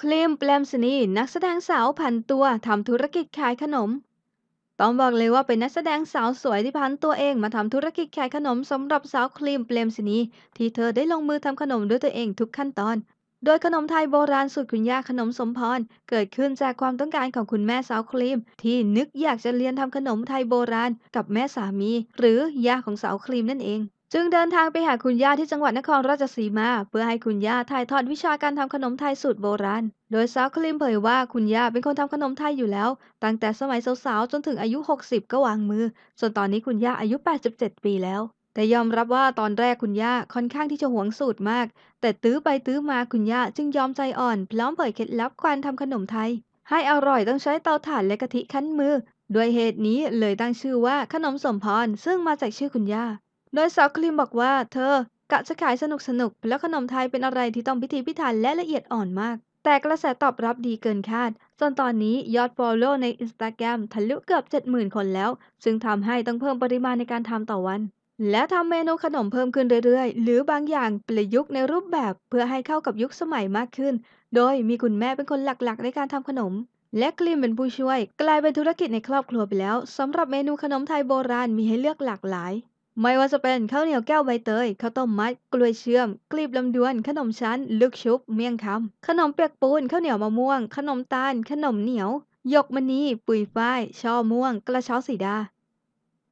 ครีมแปลมสนีนักแสดงสาวผันตัวทำธุรกิจขายขนม ต้องบอกเลยว่าเป็นนักแสดงสาวสวยที่พันตัวเองมาทำธุรกิจขายขนมสำหรับสาวครีมเปลมสนีที่เธอได้ลงมือทำขนมด้วยตัวเองทุกขั้นตอน โดยขนมไทยโบราณสูตรคุณย่าขนมสมพรเกิดขึ้นจากความต้องการของคุณแม่สาวครีม ที่นึกอยากจะเรียนทำขนมไทยโบราณกับแม่สามี หรือย่าของสาวครีมนั่นเอง จึงเดินทางไปหาคุณย่าที่จังหวัดนครราชสีมา เพื่อให้คุณย่าถ่ายทอดวิชาการทำขนมไทยสูตรโบราณ โดยสาวครีมเผยว่าคุณย่าเป็นคนทำขนมไทยอยู่แล้ว ตั้งแต่สมัยสาวๆจนถึงอายุ 60 ก็วางมือ ส่วนตอนนี้คุณย่าอายุ 87 ปีแล้ว แต่ยอมรับว่าตอนแรกคุณย่าค่อนข้างที่จะหวงสูตรมาก แต่ตื้อไปตื้อมาคุณย่าจึงยอมใจอ่อนพร้อมเผยเคล็ดลับการทำขนมไทย ให้อร่อยต้องใช้เตาถ่านและกะทิคั้นมือ ด้วยเหตุนี้เลยตั้งชื่อว่าขนมสมพรซึ่งมาจากชื่อคุณย่า โดยสาวครีมบอกว่า เธอกะจะขายสนุกสนุกแล้วขนมไทยเป็นอะไรที่ต้องพิถีพิถันและละเอียดอ่อนมาก แต่กระแสตอบรับดีเกินคาด จนตอนนี้ยอด follow ใน Instagram ทะลุเกือบ 70,000 คนแล้ว ซึ่งทำให้ต้องเพิ่มปริมาณในการทำต่อวัน และทำเมนูขนมเพิ่มขึ้นเรื่อยๆ หรือบางอย่างประยุกต์ในรูปแบบเพื่อให้เข้ากับยุคสมัยมากขึ้น โดยมีคุณแม่เป็นคนหลักๆ ในการทำขนมและกลิมเป็นผู้ช่วย กลายเป็นธุรกิจในครอบครัวไปแล้วสำหรับเมนูขนมไทยโบราณมีให้เลือกหลากหลาย ไม่ว่าจะเป็นข้าวเหนียวแก้วใบเตย ข้าวต้มมัด กล้วยเชื่อม กลีบลำดวน ขนมชั้น ลูกชุบ เมี่ยงคำ ขนมเปียกปูน ข้าวเหนียวมะม่วง ขนมตาล ขนมเหนียวหยกมณี ปุยฝ้าย ช่อม่วง กระเช้าสีดา